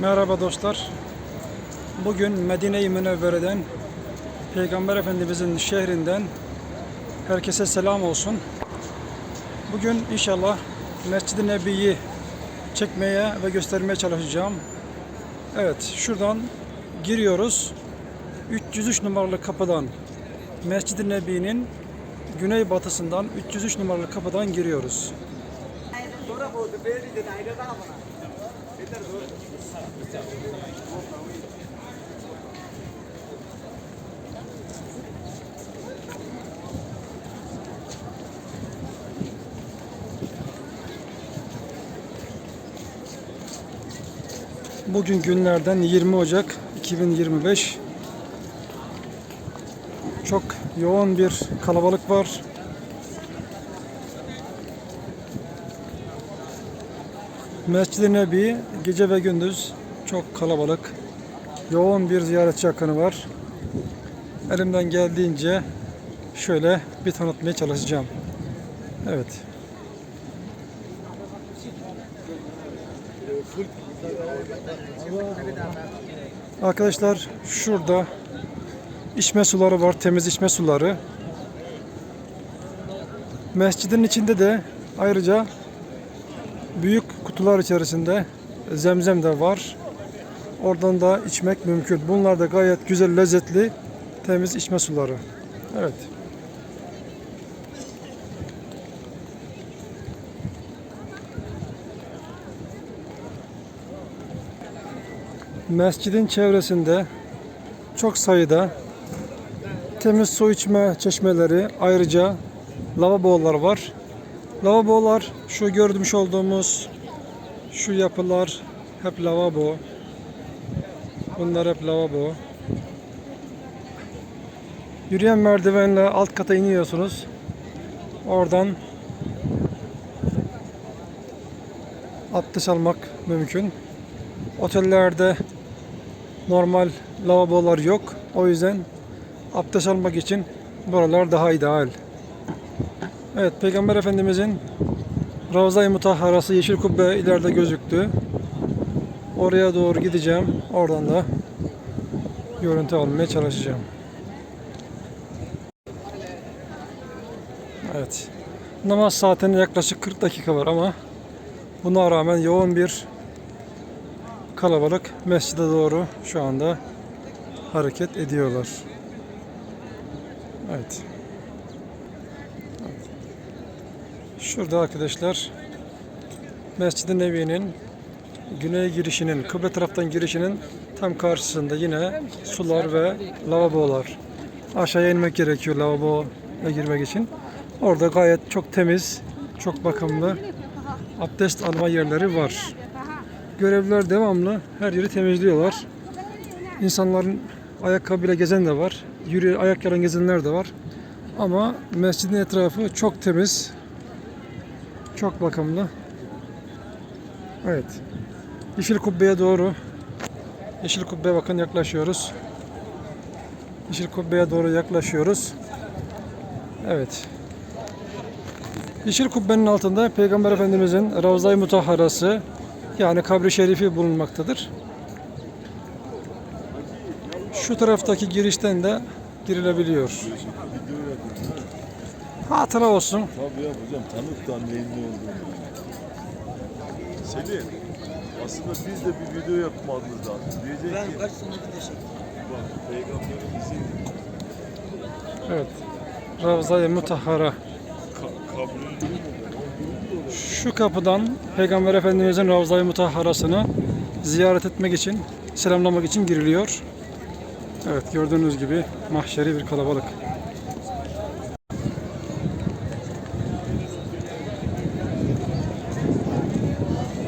Merhaba dostlar. Bugün Medine-i Münevvere'den Peygamber Efendimizin şehrinden herkese selam olsun. Bugün inşallah Mescid-i Nebi'yi çekmeye ve göstermeye çalışacağım. Evet, şuradan giriyoruz. 303 numaralı kapıdan Mescid-i Nebi'nin güneybatısından 303 numaralı kapıdan giriyoruz. Bugün günlerden 20 Ocak 2025. Çok yoğun bir kalabalık var. Mescid-i Nebi gece ve gündüz çok kalabalık. Yoğun bir ziyaretçi akını var. Elimden geldiğince şöyle bir tanıtmaya çalışacağım. Evet. Arkadaşlar şurada içme suları var, temiz içme suları. Mescidin içinde de ayrıca büyük kutular içerisinde zemzem de var. Oradan da içmek mümkün. Bunlar da gayet güzel, lezzetli, temiz içme suları. Evet. Mescidin çevresinde çok sayıda temiz su içme çeşmeleri, ayrıca lavabolar var. Lavabolar şu görmüş olduğumuz şu yapılar hep lavabo. Bunlar hep lavabo. Yürüyen merdivenle alt kata iniyorsunuz. Oradan abdest almak mümkün. Otellerde normal lavabolar yok. O yüzden abdest almak için buralar daha ideal. Evet, Peygamber Efendimizin Ravza-i Mutahharası Yeşil Kubbe ileride gözüktü. Oraya doğru gideceğim. Oradan da görüntü almaya çalışacağım. Evet. Namaz saatine yaklaşık 40 dakika var ama buna rağmen yoğun bir kalabalık mescide doğru şu anda hareket ediyorlar. Evet. Şurada arkadaşlar Mescid-i Nebi'nin güney girişinin, kıble taraftan girişinin tam karşısında yine sular ve lavabolar. Aşağıya inmek gerekiyor lavaboya girmek için. Orada gayet çok temiz, çok bakımlı abdest alma yerleri var. Görevliler devamlı her yeri temizliyorlar. İnsanların ayakkabıyla gezen de var. Yürü ayak yalan gezenler de var. Ama mescidin etrafı çok temiz. Çok bakımlı. Evet. Yeşil kubbeye doğru Yeşil kubbeye bakın yaklaşıyoruz. Yeşil kubbeye doğru yaklaşıyoruz. Evet. Yeşil kubbenin altında Peygamber Efendimizin Ravza-i Mutahharası yani kabri şerifi bulunmaktadır. Şu taraftaki girişten de girilebiliyor. Hatıra olsun. Tabii yapacağım. Tanık da neyin ne olduğunu. Selim, aslında biz de bir video yapmamız lazım. Diyecek Ben ki, kaç senedir şey. bak peygamberimizin Evet. Ravza-i Mutahhara. Şu kapıdan Peygamber Efendimizin Ravza-i Mutahharasını ziyaret etmek için, selamlamak için giriliyor. Evet gördüğünüz gibi mahşeri bir kalabalık.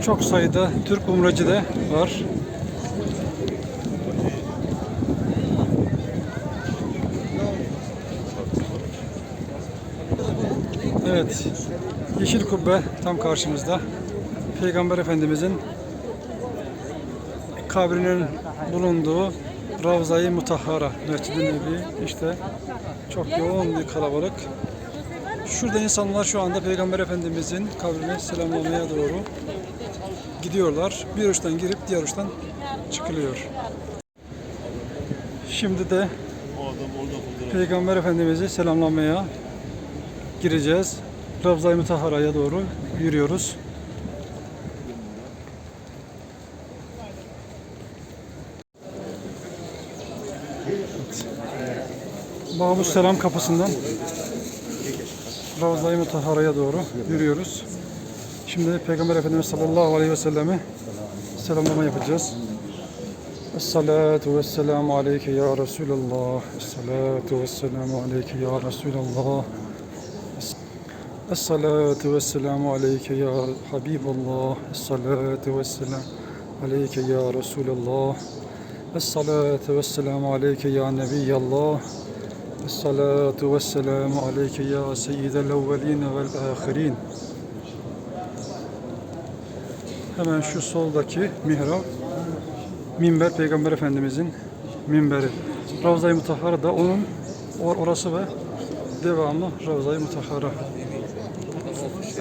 Çok sayıda Türk umracı da var. Evet. Yeşil kubbe tam karşımızda. Peygamber Efendimizin kabrinin bulunduğu Ravza-i Mutahhara Mescid-i Nebi. İşte çok yoğun bir kalabalık. Şurada insanlar şu anda Peygamber Efendimizin kabrine selamlamaya doğru gidiyorlar. Bir uçtan girip diğer uçtan çıkılıyor. Şimdi de. Peygamber Efendimiz'i selamlamaya gireceğiz. Ravza-i Mutahara'ya doğru yürüyoruz. Babus Selam kapısından Ravza-i Mutahara'ya doğru yürüyoruz. Şimdi Peygamber Efendimiz sallallahu aleyhi ve selleme selamlama yapacağız. Esselatu vesselamu aleyke ya Resulallah. Esselatu vesselamu aleyke ya Resulallah. Esselatu vesselamu aleyke ya Habiballah. Esselatu vesselam aleyke ya Resulallah. Esselatu vesselamu aleyke ya Nebiyallah. Esselatu vesselamu aleyke ya Seyyidel evveline vel ahirin. Hemen şu soldaki mihrap minber Peygamber Efendimizin minberi. Ravza-i Mutahhara da onun or- orası ve devamı Ravza-i Mutahhara.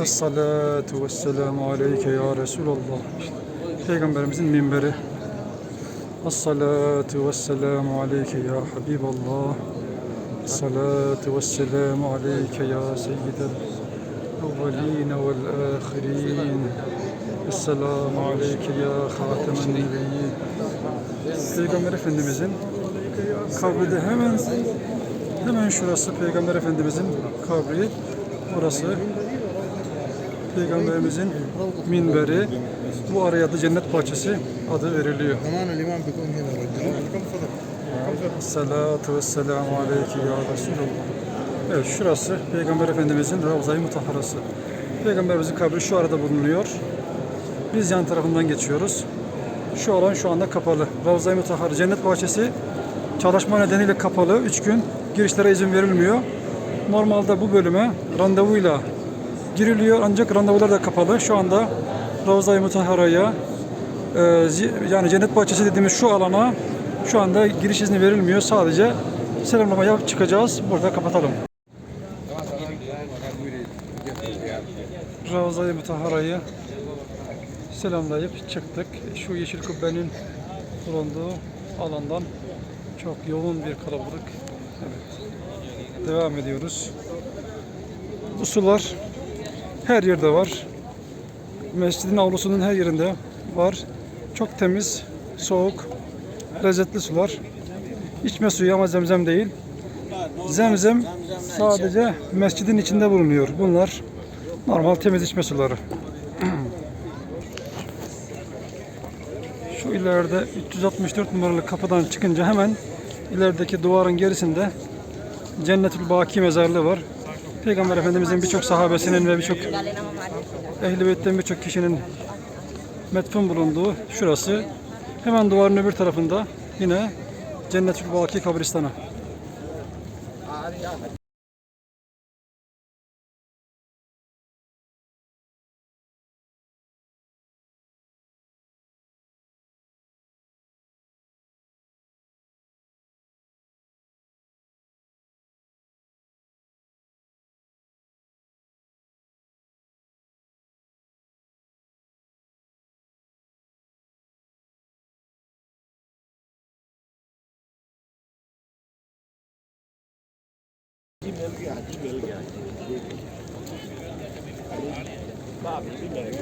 Es-salatu vesselamu aleyke ya Resulallah. Peygamberimizin minberi. Es-salatu vesselamu aleyke ya Habiballah. Es-salatu vesselamu aleyke ya Seyyidel evveline vel ahirin. Esselamu Aleyke ya Hatemen Nebiyyi. Peygamber Efendimizin kabride hemen hemen şurası Peygamber Efendimizin kabri. Orası Peygamberimizin minberi. Bu araya da cennet bahçesi adı veriliyor. Salatu ve selamu ya Resulullah. Evet şurası Peygamber Efendimizin Ravza-i Mutahharası. Peygamberimizin kabri şu arada bulunuyor. Biz yan tarafından geçiyoruz. Şu alan şu anda kapalı. Ravza-i Mutahhara Cennet Bahçesi çalışma nedeniyle kapalı. Üç gün girişlere izin verilmiyor. Normalde bu bölüme randevuyla giriliyor ancak randevular da kapalı. Şu anda Ravza-i Mutahhara'ya e, yani Cennet Bahçesi dediğimiz şu alana şu anda giriş izni verilmiyor. Sadece selamlama yapıp çıkacağız. Burada kapatalım. Ravza-i Mutahhara'yı selamlayıp çıktık. Şu yeşil kubbenin bulunduğu alandan çok yoğun bir kalabalık. Evet. Devam ediyoruz. Bu sular her yerde var. Mescidin avlusunun her yerinde var. Çok temiz, soğuk, lezzetli sular. İçme suyu ama zemzem değil. Zemzem sadece mescidin içinde bulunuyor. Bunlar normal temiz içme suları. İleride 364 numaralı kapıdan çıkınca hemen ilerideki duvarın gerisinde Cennetül Baki mezarlığı var. Peygamber Efendimizin birçok sahabesinin ve birçok Ehl-i Beyt'ten birçok kişinin metfun bulunduğu şurası. Hemen duvarın öbür tarafında yine Cennetül Baki kabristanı.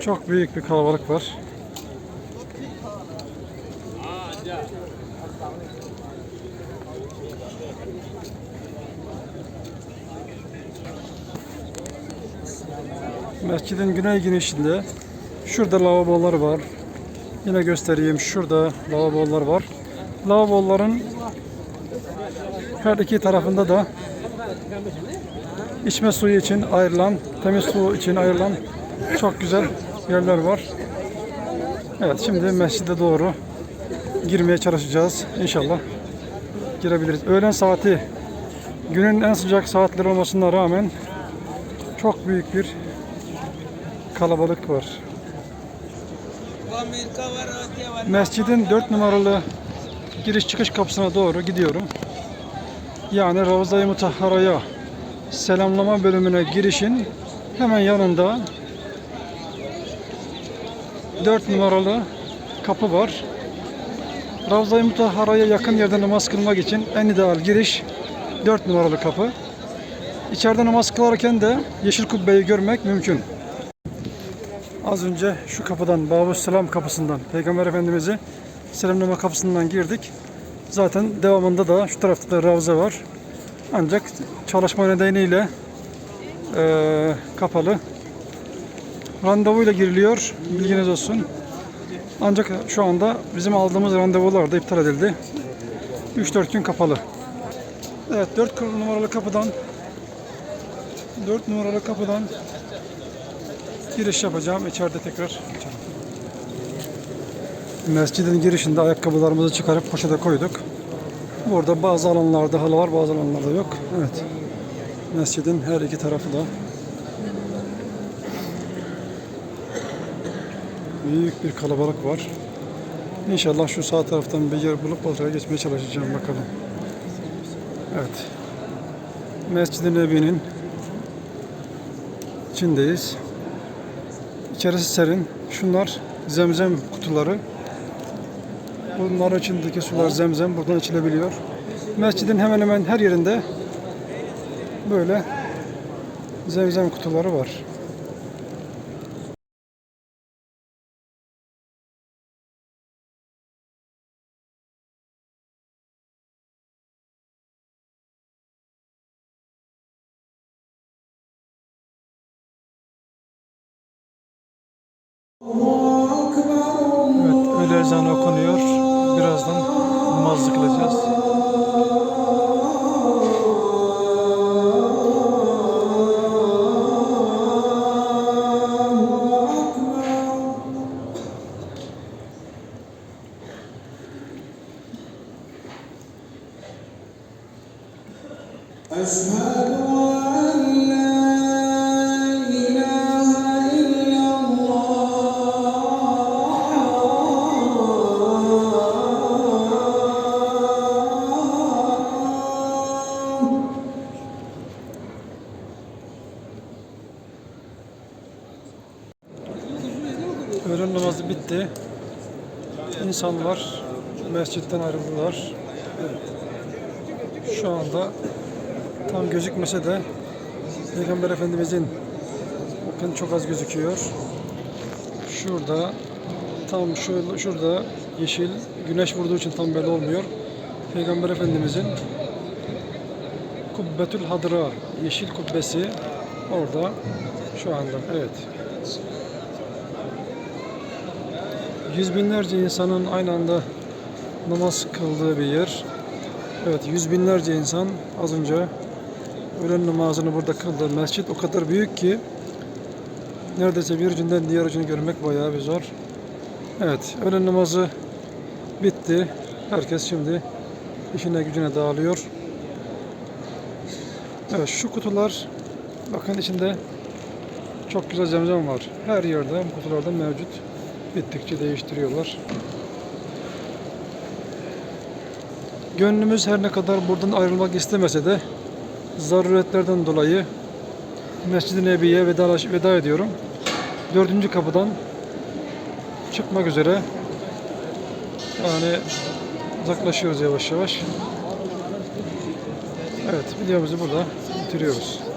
Çok büyük bir kalabalık var. Mescidin güney girişinde şurada lavabolar var. Yine göstereyim. Şurada lavabolar var. Lavaboların her iki tarafında da içme suyu için ayrılan, temiz su için ayrılan çok güzel yerler var. Evet şimdi mescide doğru girmeye çalışacağız. İnşallah girebiliriz. Öğlen saati günün en sıcak saatleri olmasına rağmen çok büyük bir kalabalık var. Mescidin 4 numaralı giriş çıkış kapısına doğru gidiyorum. Yani Ravza-i Mutahhara'ya selamlama bölümüne girişin hemen yanında 4 numaralı kapı var. Ravza-i Mutahhara'ya yakın yerde namaz kılmak için en ideal giriş 4 numaralı kapı. İçeride namaz kılarken de yeşil kubbeyi görmek mümkün. Az önce şu kapıdan, Babus Selam kapısından, Peygamber Efendimiz'i selamlama kapısından girdik. Zaten devamında da şu tarafta da Ravza var. Ancak çalışma nedeniyle eee, kapalı. Randevuyla giriliyor. Bilginiz olsun. Ancak şu anda bizim aldığımız randevular da iptal edildi. 3-4 gün kapalı. Evet 4 numaralı kapıdan 4 numaralı kapıdan giriş yapacağım. İçeride tekrar Mescidin girişinde ayakkabılarımızı çıkarıp poşete koyduk. Burada bazı alanlarda halı var, bazı alanlarda yok. Evet. Mescidin her iki tarafı da büyük bir kalabalık var. İnşallah şu sağ taraftan bir yer bulup oraya geçmeye çalışacağım bakalım. Evet. Mescid-i Nebi'nin içindeyiz. İçerisi serin. Şunlar zemzem kutuları. Bunların içindeki sular zemzem buradan içilebiliyor. Mescidin hemen hemen her yerinde böyle zemzem kutuları var. Evet, öğle ezanı okunuyor. Birazdan namaz kılacağız. İnsanlar mescitten ayrıldılar. Şu anda tam gözükmese de Peygamber Efendimizin bakın çok az gözüküyor. Şurada tam şu şurada yeşil güneş vurduğu için tam belli olmuyor. Peygamber Efendimizin Kubbetül Hadra yeşil kubbesi orada şu anda. Evet. Yüz binlerce insanın aynı anda namaz kıldığı bir yer. Evet, yüz binlerce insan az önce öğlen namazını burada kıldı. Mescit o kadar büyük ki neredeyse bir ucundan diğer ucunu görmek bayağı bir zor. Evet, öğlen namazı bitti. Herkes şimdi işine gücüne dağılıyor. Evet, şu kutular bakın içinde çok güzel zemzem var. Her yerde bu kutularda mevcut. Bittikçe değiştiriyorlar. Gönlümüz her ne kadar buradan ayrılmak istemese de zaruretlerden dolayı Mescid-i Nebi'ye veda, veda ediyorum. Dördüncü kapıdan çıkmak üzere. Yani uzaklaşıyoruz yavaş yavaş. Evet videomuzu burada bitiriyoruz.